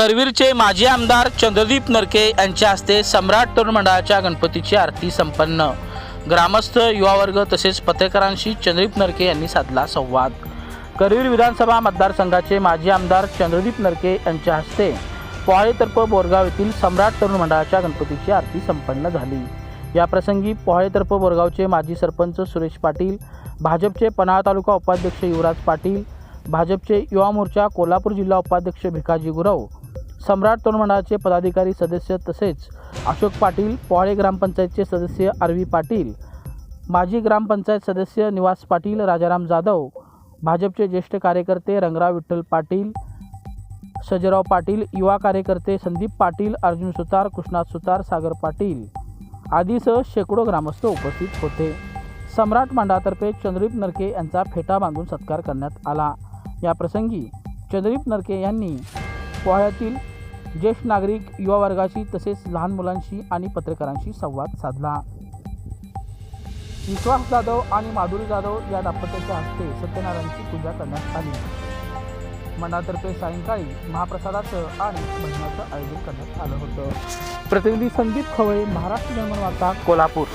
करवीरचे माजी आमदार चंद्रदीप नरके यांच्या हस्ते सम्राट तरुण मंडळाच्या गणपतीची आरती संपन्न. ग्रामस्थ युवावर्ग तसेच पत्रकारांशी चंद्रदीप नरके यांनी साधला संवाद. करवीर विधानसभा मतदारसंघाचे माजी आमदार चंद्रदीप नरके यांच्या हस्ते पोहाळेतर्फ बोरगाव येथील सम्राट तरुण मंडळाच्या गणपतीची आरती संपन्न झाली. याप्रसंगी पोहाळेतर्फ बोरगावचे माजी सरपंच सुरेश पाटील भाजपचे पन्हाळा तालुका उपाध्यक्ष युवराज पाटील भाजपचे युवा मोर्चा कोल्हापूर जिल्हा उपाध्यक्ष भिकाजी गुरव सम्राट तरुण मंडळाचे पदाधिकारी सदस्य तसेच अशोक पाटील पोहाळे ग्रामपंचायतचे सदस्य आरवी पाटील माजी ग्रामपंचायत सदस्य निवास पाटील राजाराम जाधव भाजपचे ज्येष्ठ कार्यकर्ते रंगराव विठ्ठल पाटील सजराव पाटील युवा कार्यकर्ते संदीप पाटील अर्जुन सुतार कृष्णाथ सुतार सागर पाटील आदीसह शेकडो ग्रामस्थ उपस्थित होते. सम्राट मंडळातर्फे चंद्रदीप नरके यांचा फेटा बांधून सत्कार करण्यात आला. या प्रसंगी चंद्रदीप नरके यांनी पोहाळ्यातील ज्येष्ठ नागरिक युवा वर्गाशी तसेच लहान मुलांशी आणि पत्रकारांशी संवाद साधला. विश्वास जाधव आणि माधुरी जाधव या दाम्पत्याच्या हस्ते सत्यनारायणची पूजा करण्यात आली. मंडळातर्फे सायंकाळी महाप्रसादाचं आणि भजनाचं आयोजन करण्यात आलं होतं. प्रतिनिधी संदीप खवळे महाराष्ट्र निर्माण वार्ता कोल्हापूर.